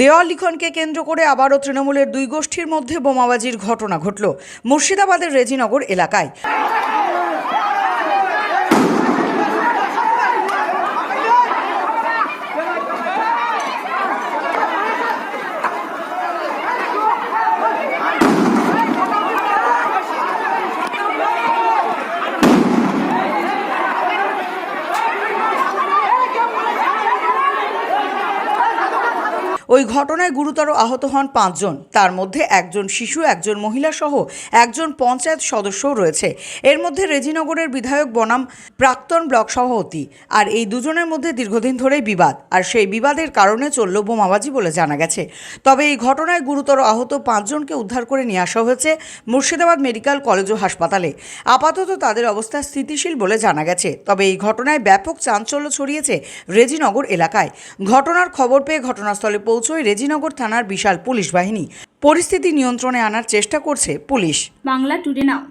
দেওয়াল লিখনকে কেন্দ্র করে আবারও তৃণমূলের দুই গোষ্ঠীর মধ্যে বোমাবাজির ঘটনা ঘটল মুর্শিদাবাদের রেজিনগর এলাকায়। ওই ঘটনায় গুরুতর আহত হন পাঁচজন। তার মধ্যে একজন শিশু, একজন মহিলা সহ একজন পঞ্চায়েত সদস্যও রয়েছে। এর মধ্যে রেজিনগরের বিধায়ক বনাম প্রাক্তন ব্লক সভাপতি। আর এই দুজনের মধ্যে দীর্ঘদিন ধরেই বিবাদ। আর সেই বিবাদের কারণে চলল বোমাবাজি বলে জানা গেছে। তবে এই ঘটনায় গুরুতর আহত পাঁচজনকে উদ্ধার করে নিয়ে আসা হয়েছে মুর্শিদাবাদ মেডিকেল কলেজ ও হাসপাতালে। আপাতত তাদের অবস্থা স্থিতিশীল বলে জানা গেছে। তবে এই ঘটনায় ব্যাপক চাঞ্চল্য ছড়িয়েছে রেজিনগর এলাকায়। ঘটনার খবর পেয়ে ঘটনাস্থলে পৌঁছয় রেজিনগর থানার বিশাল পুলিশ বাহিনী। পরিস্থিতি নিয়ন্ত্রণে আনার চেষ্টা করছে পুলিশ। বাংলা টুডে নাও।